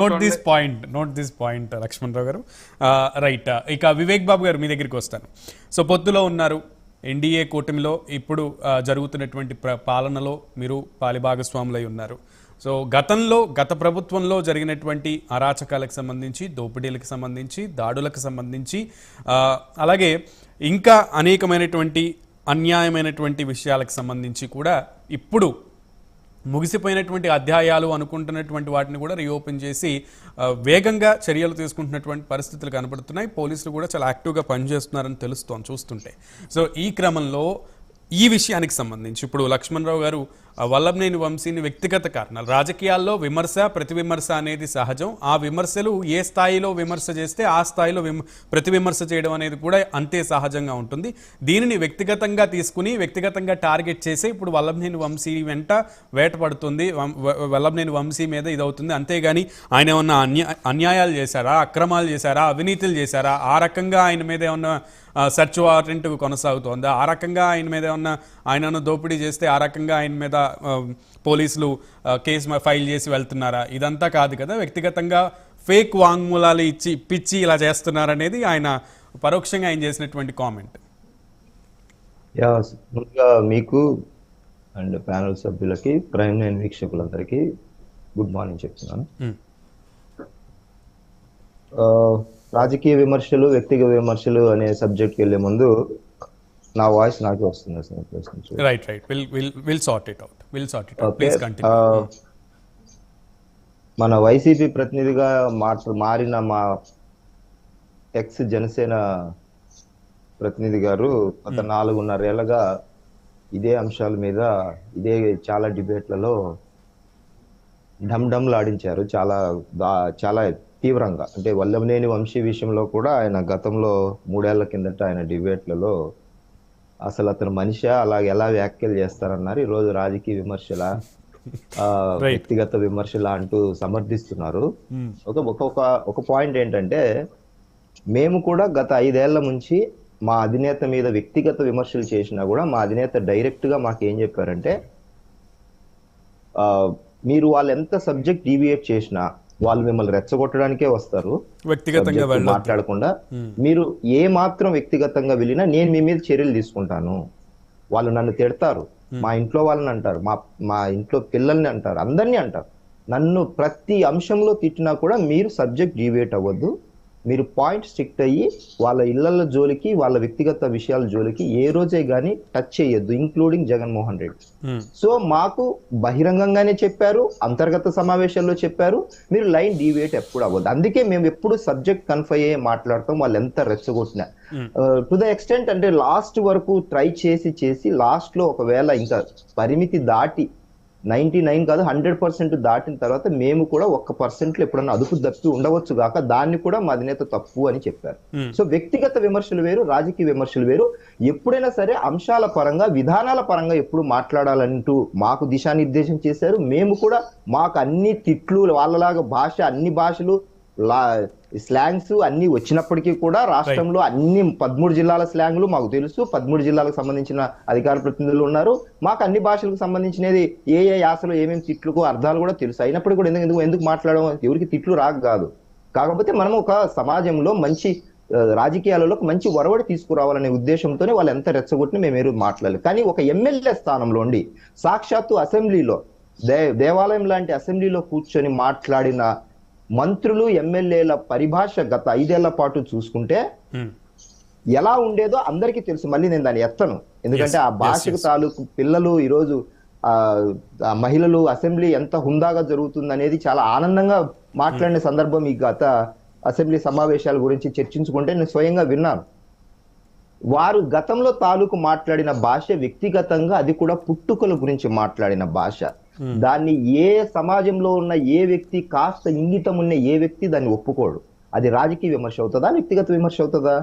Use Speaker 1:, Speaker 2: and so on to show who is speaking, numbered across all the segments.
Speaker 1: Note this point note this point Lakshman Rao garu. Right ఇక వివేక్ బాబు గారు మీ దగ్గరికి వస్తాను. సో పొత్తులో ఉన్నారు ఎన్డీఏ కూటమిలో ఇప్పుడు జరుగుతున్నటువంటి పాలనలో మీరు పాలిభాగస్వాములై ఉన్నారు. సో గతంలో గత ప్రభుత్వంలో జరిగినటువంటి అరాచకాలకు సంబంధించి దోపిడీలకు సంబంధించి దాడులకు సంబంధించి అలాగే ఇంకా అనేకమైనటువంటి అన్యాయమైనటువంటి విషయాలకు సంబంధించి కూడా ఇప్పుడు ముగిసిపోయినటువంటి అధ్యాయాలు అనుకుంటున్నటువంటి వాటిని కూడా రీఓపెన్ చేసి వేగంగా చర్యలు తీసుకుంటున్నటువంటి పరిస్థితులు కనబడుతున్నాయి పోలీసులు కూడా చాలా యాక్టివ్గా పనిచేస్తున్నారని తెలుస్తోంది చూస్తుంటే. సో ఈ క్రమంలో ఈ విషయానికి సంబంధించి ఇప్పుడు లక్ష్మణరావు గారు వల్లభనేని వంశీని వ్యక్తిగత కారణాలు. రాజకీయాల్లో విమర్శ ప్రతి విమర్శ అనేది సహజం. ఆ విమర్శలు ఏ స్థాయిలో విమర్శ చేస్తే ఆ స్థాయిలో విమ ప్రతి విమర్శ చేయడం అనేది కూడా అంతే సహజంగా ఉంటుంది. దీనిని వ్యక్తిగతంగా తీసుకుని వ్యక్తిగతంగా టార్గెట్ చేసి ఇప్పుడు వల్లభనేని వంశీ వెంట వేటపడుతుంది వల్లభనేని వంశీ మీద ఇదవుతుంది. అంతేగాని ఆయన ఏమన్నా అన్యా అన్యాయాలు చేశారా? అక్రమాలు చేశారా? అవినీతులు చేశారా? ఆ రకంగా ఆయన మీద ఏమన్నా సర్చ్ సెర్చ్ వారెంట్ కొనసాగుతోందా? ఆ రకంగా ఆయన మీద ఏమన్నా ఆయనను దోపిడీ చేస్తే ఆ రకంగా ఆయన మీద ఆ, పోలీసులు కేసు ఫైల్ చేసి వెళ్తున్నారా? ఇదంతా కాదు కదా. వ్యక్తిగతంగా ఫేక్ వాంగ్మూలాలు ఇచ్చి ఇప్పించి ఇలా చేస్తున్నారనేది ఆయన పరోక్షంగా ఆయన చేసినటువంటి కామెంట్.
Speaker 2: ముందుగా మీకు అండ్ ప్యానల్ సభ్యులకి ప్రైమ్ నైన్ వీక్షకులందరికీ గుడ్ మార్నింగ్ చెప్తున్నాను. ఆ, రాజకీయ విమర్శలు వ్యక్తిగత విమర్శలు అనే సబ్జెక్ట్కి వెళ్ళే ముందు నా వాయిస్ నాకే వస్తుంది sir
Speaker 1: right right will will will sort it out will sort it out please continue
Speaker 2: మన వైసీపీ ప్రతినిధిగా మాట మారిన మా ఎక్స్ జనసేన ప్రతినిధి గారు గత నాలుగున్నరేళ్ళగా ఇదే అంశాల మీద ఇదే చాలా డిబేట్లలో డమ్ డమ్లు ఆడించారు. చాలా దా- చాలా తీవ్రంగా. అంటే వల్లభనేని వంశీ విషయంలో కూడా ఆయన గతంలో మూడేళ్ళ కిందట ఆయన డిబేట్లలో అసలు అతను మనిషి? అలా ఎలా వ్యాఖ్యలు చేస్తారన్నారు? ఈరోజు రాజకీయ విమర్శల. వ్యక్తిగత విమర్శల అంటూ సమర్థిస్తున్నారు. ఒక ఒక ఒక ఒక పాయింట్ ఏంటంటే మేము కూడా గత ఐదేళ్ళ నుంచి మా అధినేత మీద వ్యక్తిగత విమర్శలు చేసినా కూడా మా అధినేత డైరెక్ట్గా మాకు ఏం చెప్పారంటే మీరు వాళ్ళు ఎంత సబ్జెక్ట్ డీవియేట్ చేసినా వాళ్ళు మిమ్మల్ని రెచ్చగొట్టడానికే వస్తారు.
Speaker 1: వ్యక్తిగతంగా
Speaker 2: మాట్లాడకుండా మీరు ఏ మాత్రం వ్యక్తిగతంగా వెళ్ళినా నేను మీ మీద చర్యలు తీసుకుంటాను. వాళ్ళు నన్ను తిడతారు. మా ఇంట్లో వాళ్ళని అంటారు. మా మా ఇంట్లో పిల్లల్ని అంటారు. అందరినీ అంటారు. నన్ను ప్రతి అంశంలో తిట్టినా కూడా మీరు సబ్జెక్ట్ డీవియేట్ అవ్వద్దు. మీరు పాయింట్ స్ట్రిక్ట్ అయ్యి వాళ్ళ ఇళ్ళ జోలికి వాళ్ళ వ్యక్తిగత విషయాల జోలికి ఏ రోజే గానీ టచ్ చేయొద్దు including Jaganmohan Reddy.
Speaker 1: Hmm.
Speaker 2: So మాకు బహిరంగంగానే చెప్పారు అంతర్గత సమావేశాల్లో చెప్పారు మీరు లైన్ డీవియేట్ ఎప్పుడు అవ్వదు అందుకే మేము ఎప్పుడు సబ్జెక్ట్ కన్ఫై అయ్యే మాట్లాడతాం వాళ్ళు ఎంత రెచ్చగొట్టినా. టు ద ఎక్స్టెంట్ అంటే లాస్ట్ వరకు ట్రై చేసి చేసి లాస్ట్లో ఒకవేళ ఇంకా పరిమితి దాటి నైన్టీ నైన్ కాదు హండ్రెడ్ పర్సెంట్ దాటిన తర్వాత మేము కూడా ఒక్క పర్సెంట్లో ఎప్పుడన్నా అదుపు తప్పి ఉండవచ్చు గాక దాన్ని కూడా మా అధినేత తప్పు అని చెప్పారు. సో వ్యక్తిగత విమర్శలు వేరు రాజకీయ విమర్శలు వేరు. ఎప్పుడైనా సరే అంశాల పరంగా విధానాల పరంగా ఎప్పుడు మాట్లాడాలంటూ మాకు దిశానిర్దేశం చేశారు. మేము కూడా మాకు అన్ని తిట్లు వాళ్ళలాగా భాష అన్ని భాషలు లా స్లాంగ్స్ అన్ని వచ్చినప్పటికీ కూడా రాష్ట్రంలో అన్ని పదమూడు జిల్లాల స్లాంగ్లు మాకు తెలుసు. పదమూడు జిల్లాలకు సంబంధించిన అధికార ప్రతినిధులు ఉన్నారు. మాకు అన్ని భాషలకు సంబంధించినది ఏ ఏ యాసలో ఏమేమి తిట్లకు అర్థాలు కూడా తెలుసు. అయినప్పుడు కూడా ఎందుకు ఎందుకు ఎందుకు మాట్లాడడం ఎవరికి తిట్లు రాక కాదు. కాకపోతే మనం ఒక సమాజంలో మంచి రాజకీయాలలో మంచి ఒరవడి తీసుకురావాలనే ఉద్దేశంతోనే వాళ్ళు ఎంత రెచ్చగొట్టినా మేము ఏరు మాట్లాడలేదు. కానీ ఒక ఎమ్మెల్యే స్థానంలో ఉండి సాక్షాత్తు అసెంబ్లీలో దే దేవాలయం లాంటి అసెంబ్లీలో కూర్చొని మాట్లాడిన మంత్రులు ఎమ్మెల్యేల పరిభాష గత ఐదేళ్ళ పాటు చూసుకుంటే
Speaker 1: Hmm.
Speaker 2: ఎలా ఉండేదో అందరికీ తెలుసు. మళ్ళీ నేను దాన్ని ఎత్తను. ఎందుకంటే ఆ భాషకు తాలూకు పిల్లలు ఈరోజు ఆ ఆ మహిళలు అసెంబ్లీ ఎంత హుందాగా జరుగుతుంది అనేది చాలా ఆనందంగా మాట్లాడిన సందర్భం ఈ గత అసెంబ్లీ సమావేశాల గురించి చర్చించుకుంటే నేను స్వయంగా విన్నాను. వారు గతంలో తాలూకు మాట్లాడిన భాష వ్యక్తిగతంగా అది కూడా పుట్టుకల గురించి మాట్లాడిన భాష. దాన్ని ఏ సమాజంలో ఉన్న ఏ వ్యక్తి కాస్త ఇంగితం ఉన్న ఏ వ్యక్తి దాన్ని ఒప్పుకోడు. అది రాజకీయ విమర్శ అవుతుందా వ్యక్తిగత విమర్శ అవుతుందా?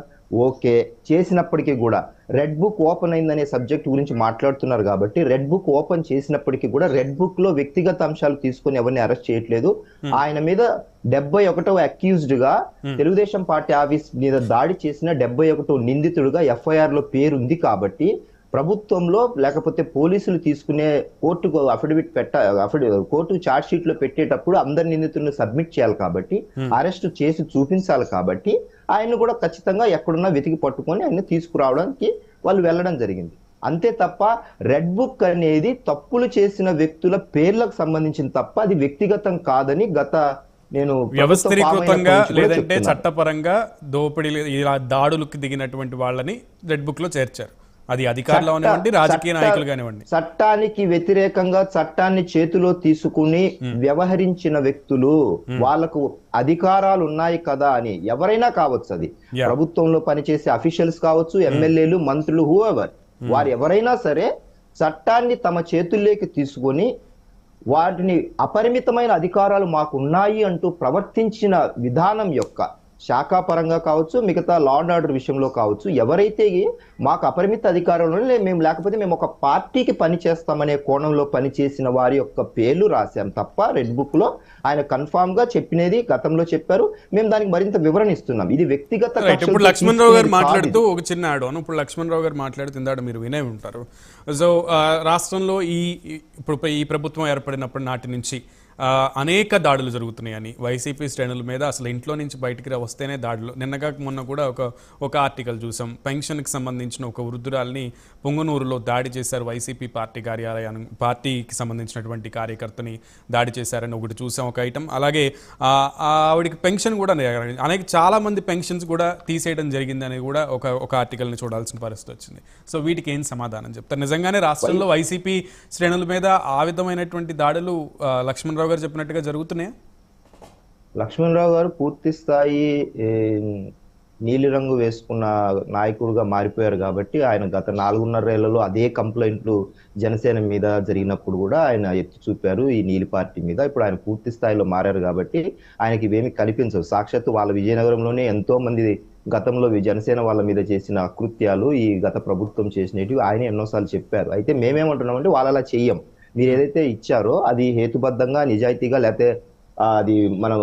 Speaker 2: ఓకే. చేసినప్పటికీ కూడా రెడ్ బుక్ ఓపెన్ అయిందనే సబ్జెక్ట్ గురించి మాట్లాడుతున్నారు కాబట్టి రెడ్ బుక్ ఓపెన్ చేసినప్పటికీ కూడా రెడ్ బుక్లో వ్యక్తిగత అంశాలు తీసుకొని ఎవరిని అరెస్ట్ చేయట్లేదు. ఆయన మీద డెబ్బై ఒకటవ అక్యూజ్డ్గా తెలుగుదేశం పార్టీ ఆఫీస్ మీద దాడి చేసిన డెబ్బై ఒకటో నిందితుడుగా ఎఫ్ఐఆర్లో పేరుంది కాబట్టి ప్రభుత్వంలో లేకపోతే పోలీసులు తీసుకునే కోర్టుకు అఫిడవిట్ పెట్ట అఫిడ కోర్టు చార్జ్ షీట్లో పెట్టేటప్పుడు అందరి నిందితులను సబ్మిట్ చేయాలి కాబట్టి అరెస్ట్ చేసి చూపించాలి కాబట్టి ఆయన కూడా ఖచ్చితంగా ఎక్కడున్నా వెతికి పట్టుకొని ఆయన తీసుకురావడానికి వాళ్ళు వెళ్ళడం జరిగింది. అంతే తప్ప రెడ్ బుక్ అనేది తప్పులు చేసిన వ్యక్తుల పేర్లకు సంబంధించిన తప్ప అది వ్యక్తిగతం కాదని గత నేను
Speaker 1: వ్యవస్థీకృతంగా లేదంటే. చట్టపరంగా దోపిడీ ఇలా దాడులకు దిగినటువంటి వాళ్ళని రెడ్ బుక్లో చేర్చారు. అది అధికారులు కానివ్వండి రాజకీయ నాయకులు కానివ్వండి.
Speaker 2: చట్టానికి వ్యతిరేకంగా చట్టాన్ని చేతిలో తీసుకుని వ్యవహరించిన వ్యక్తులు వాళ్ళకు అధికారాలు ఉన్నాయి కదా అని ఎవరైనా కావచ్చు అది. ప్రభుత్వంలో పనిచేసే అఫీషియల్స్ కావచ్చు ఎమ్మెల్యేలు మంత్రులు హూఎవర్ వారు ఎవరైనా సరే చట్టాన్ని తమ చేతుల్లోకి తీసుకొని వాటిని అపరిమితమైన అధికారాలు మాకు ఉన్నాయి అంటూ ప్రవర్తించిన విధానం యొక్క శాఖాపరంగా కావచ్చు మిగతా లా అండ్ ఆర్డర్ విషయంలో కావచ్చు ఎవరైతే మాకు అపరిమిత అధికారంలో మేము లేకపోతే మేము ఒక పార్టీకి పని చేస్తామనే కోణంలో పనిచేసిన వారి యొక్క పేర్లు రాశాం తప్ప రెడ్ బుక్లో ఆయన కన్ఫామ్గా చెప్పినది గతంలో చెప్పారు. మేము దానికి మరింత వివరణ ఇస్తున్నాం. ఇది వ్యక్తిగత
Speaker 1: ఇప్పుడు
Speaker 2: కక్షలతో
Speaker 1: లక్ష్మణ్ రావు గారు మాట్లాడుతూ ఒక చిన్న యాడ్ ఆన్ ఇప్పుడు లక్ష్మణ్ రావు గారు మాట్లాడుతూ ఇందాక మీరు వినే ఉంటారు. సో రాష్ట్రంలో ఈ ఇప్పుడు ఈ ప్రభుత్వం ఏర్పడినప్పటి నాటి నుంచి అనేక దాడులు జరుగుతున్నాయని వైసీపీ శ్రేణుల మీద అసలు ఇంట్లో నుంచి బయటికి వస్తేనే దాడులు. నిన్నగా మొన్న కూడా ఒక ఒక ఆర్టికల్ చూసాం. పెన్షన్కి సంబంధించిన ఒక వృద్ధురాల్ని పొంగనూరులో దాడి చేశారు వైసీపీ పార్టీ కార్యాలయాన్ని పార్టీకి సంబంధించినటువంటి కార్యకర్తని దాడి చేశారని ఒకటి చూసాం ఒక ఐటమ్. అలాగే ఆవిడకి పెన్షన్ కూడా అనేక చాలా మంది పెన్షన్స్ కూడా తీసేయడం జరిగిందని కూడా ఒక ఒక ఆర్టికల్ని చూడాల్సిన పరిస్థితి వచ్చింది. సో వీటికి ఏం సమాధానం చెప్తారు? నిజంగానే రాష్ట్రంలో వైసీపీ శ్రేణుల మీద ఆ విధమైనటువంటి దాడులు ఆ, లక్ష్మణరావు గారు చెప్పినట్టుగా జరుగుతున్నాయా?
Speaker 2: లక్ష్మణరావు గారు పూర్తి స్థాయి నీలిరంగు వేసుకున్న నాయకుడుగా మారిపోయారు కాబట్టి ఆయన గత నాలుగున్నరేళ్ళలో అదే కంప్లైంట్లు జనసేన మీద జరిగినప్పుడు కూడా ఆయన ఎత్తి చూపారు ఈ నీలి పార్టీ మీద. ఇప్పుడు ఆయన పూర్తి స్థాయిలో మారారు కాబట్టి ఆయనకి ఇవేమి కనిపించవు. సాక్షాత్తు వాళ్ళ విజయనగరంలోనే ఎంతో మంది గతంలో జనసేన వాళ్ళ మీద చేసిన అకృత్యాలు ఈ గత ప్రభుత్వం చేసినవి ఆయన ఎన్నోసార్లు చెప్పారు. అయితే మేమేమంటున్నామంటే వాళ్ళు అలా చెయ్యం. మీరు ఏదైతే ఇచ్చారో అది హేతుబద్ధంగా నిజాయితీగా లేకపోతే అది మనం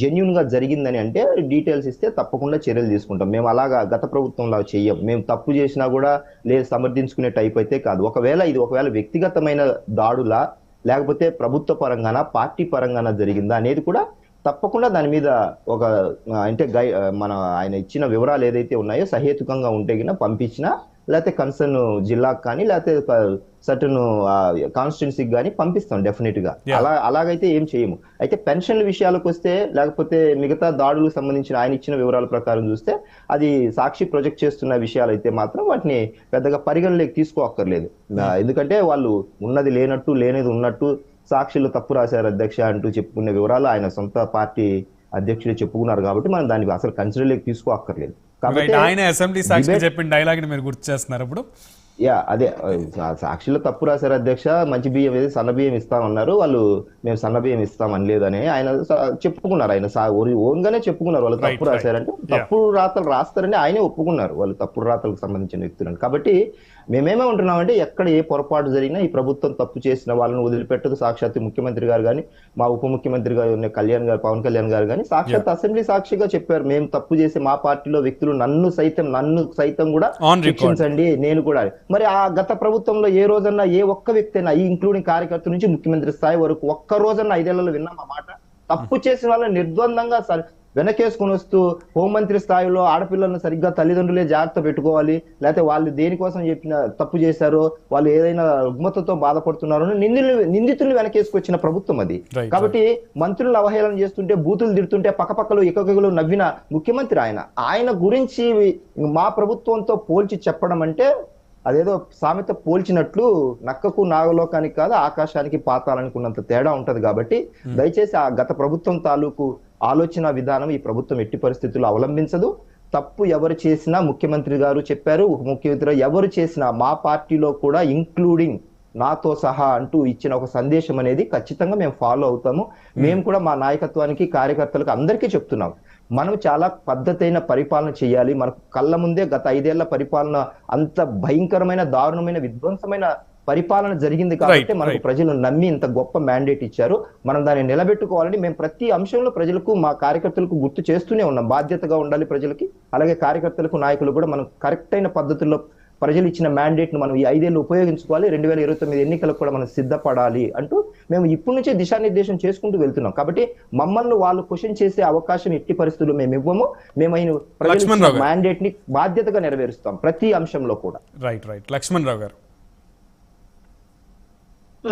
Speaker 2: జెన్యున్గా జరిగిందని అంటే డీటెయిల్స్ ఇస్తే తప్పకుండా చర్యలు తీసుకుంటాం. మేము అలాగా గత ప్రభుత్వంలా చెయ్యం. మేము తప్పు చేసినా కూడా లేదు సమర్థించుకునే టైప్ అయితే కాదు. ఒకవేళ ఇది ఒకవేళ వ్యక్తిగతమైన దాడులా లేకపోతే ప్రభుత్వ పరంగాన పార్టీ పరంగాన జరిగిందా అనేది కూడా తప్పకుండా దాని మీద ఒక అంటే గై మన ఆయన ఇచ్చిన వివరాలు ఏదైతే ఉన్నాయో సహేతుకంగా ఉంటే గిన పంపించినా లేకపోతే కన్సర్న్ జిల్లాకు కానీ లేకపోతే సర్టన్ కాన్స్టిట్యున్సీకి కానీ పంపిస్తాం
Speaker 1: డెఫినెట్గా.
Speaker 2: అలా అలాగైతే ఏం చేయము. అయితే పెన్షన్ల విషయాలకు వస్తే లేకపోతే మిగతా దాడులకు సంబంధించిన ఆయన ఇచ్చిన వివరాల ప్రకారం చూస్తే అది సాక్షి ప్రొజెక్ట్ చేస్తున్న విషయాలు అయితే మాత్రం వాటిని పెద్దగా పరిగణలోకి తీసుకోక్కర్లేదు. ఎందుకంటే వాళ్ళు ఉన్నది లేనట్టు లేనిది ఉన్నట్టు సాక్షిలో తప్పు రాశారు అధ్యక్ష అంటూ చెప్పుకునే వివరాలు ఆయన సొంత పార్టీ అధ్యక్షులు చెప్పుకున్నారు కాబట్టి మనం దానికి అసలు కన్సిడర్లోకి తీసుకోక్కర్లేదు. కాబట్టి
Speaker 1: ఆయన అసెంబ్లీ సాక్షి చెప్పిన డైలాగ్ని మీరు గుర్తు చేస్తున్నారు ఇప్పుడు
Speaker 2: యా అదే సాక్షిలో తప్పు రాశారు అధ్యక్ష మంచి బియ్యం ఏది సన్న బియ్యం ఇస్తామన్నారు వాళ్ళు మేము సన్న బియ్యం ఇస్తాం అనలేదని ఆయన చెప్పుకున్నారు ఆయన ఓన్- గానే చెప్పుకున్నారు వాళ్ళు తప్పు. రాశారంటే. తప్పుడు రాతలు రాస్తారని ఆయనే ఒప్పుకున్నారు వాళ్ళు తప్పుడు రాతలకు సంబంధించిన వ్యక్తులను కాబట్టి మేమేమే ఉంటున్నామంటే ఎక్కడ ఏ పొరపాటు జరిగినా ఈ ప్రభుత్వం తప్పు చేసిన వాళ్ళని వదిలిపెట్టదు. సాక్షాత్తు ముఖ్యమంత్రి గారు కానీ మా ఉప ముఖ్యమంత్రి గారు ఉన్న కళ్యాణ్ గారు పవన్ కళ్యాణ్ గారు కానీ సాక్షాత్ అసెంబ్లీ సాక్షిగా చెప్పారు. మేము తప్పు చేసి మా పార్టీలో వ్యక్తులు నన్ను సైతం నన్ను సైతం కూడా. శిక్షించండి. నేను కూడా మరి ఆ గత ప్రభుత్వంలో ఏ రోజన్నా ఏ ఒక్క వ్యక్తి అయినా ఈ ఇంక్లూడింగ్ కార్యకర్త నుంచి ముఖ్యమంత్రి స్థాయి వరకు ఒక్క రోజన్నా ఐదేళ్ళలో విన్నాం ఆ మాట? తప్పు చేసిన వాళ్ళని నిర్ద్వందంగా వెనకేసుకుని వస్తూ హోంమంత్రి స్థాయిలో ఆడపిల్లలను సరిగ్గా తల్లిదండ్రులే జాగ్రత్త పెట్టుకోవాలి. లేకపోతే వాళ్ళు దేనికోసం చెప్పిన తప్పు చేశారో వాళ్ళు ఏదైనా రుగ్మతతో బాధపడుతున్నారో నిందితులు నిందితులు వెనకేసుకొచ్చిన ప్రభుత్వం అది. కాబట్టి మంత్రులను అవహేళన చేస్తుంటే బూతులు తిడుతుంటే పక్కపక్కలు ఇకకలు నవ్విన ముఖ్యమంత్రి ఆయన. ఆయన గురించి మా ప్రభుత్వంతో పోల్చి చెప్పడం అంటే అదేదో సామెత పోల్చినట్లు నక్కకు నాగలోకానికి కాదు ఆకాశానికి పాతాలనికి ఉన్నంత తేడా ఉంటది కాబట్టి దయచేసి ఆ గత ప్రభుత్వం తాలూకు ఆలోచన విధానం ఈ ప్రభుత్వం ఎట్టి పరిస్థితుల్లో అవలంబించదు. తప్పు ఎవరు చేసినా ముఖ్యమంత్రి గారు చెప్పారు ఉప ముఖ్యమంత్రి ఎవరు చేసినా మా పార్టీలో కూడా ఇంక్లూడింగ్ నాతో సహా అంటూ ఇచ్చిన ఒక సందేశం అనేది ఖచ్చితంగా మేము ఫాలో అవుతాము. మేము. కూడా మా నాయకత్వానికి కార్యకర్తలకు అందరికీ చెప్తున్నాం. మనం చాలా పద్ధతైన పరిపాలన చేయాలి. మనకు కళ్ళ ముందే గత ఐదేళ్ళ పరిపాలన అంత భయంకరమైన దారుణమైన విధ్వంసమైన పరిపాలన జరిగింది కాబట్టి మనకు. ప్రజలు నమ్మి ఇంత గొప్ప మ్యాండేట్ ఇచ్చారు. మనం దాన్ని నిలబెట్టుకోవాలని మేము ప్రతి అంశంలో ప్రజలకు మా కార్యకర్తలకు గుర్తు చేస్తూనే ఉన్నాం. బాధ్యతగా ఉండాలి ప్రజలకి. అలాగే కార్యకర్తలకు నాయకులు కూడా మనం కరెక్ట్ అయిన పద్ధతుల్లో ప్రజలు ఇచ్చిన మ్యాండేట్ను మనం ఈ ఐదేళ్ళు ఉపయోగించుకోవాలి. రెండు వేల ఇరవై తొమ్మిది ఎన్నికలకు కూడా మనం సిద్ధపడాలి అంటూ మేము ఇప్పటి నుంచే దిశానిర్దేశం చేసుకుంటూ వెళ్తున్నాం. కాబట్టి మమ్మల్ని వాళ్ళు క్వశ్చన్ చేసే అవకాశం ఎట్టి పరిస్థితుల్లో మేము ఇవ్వము. మేము ఆయన. మ్యాండేట్ని బాధ్యతగా నెరవేరుస్తాం ప్రతి అంశంలో కూడా.
Speaker 1: రైట్ రైట్ లక్ష్మణ్ రావు గారు.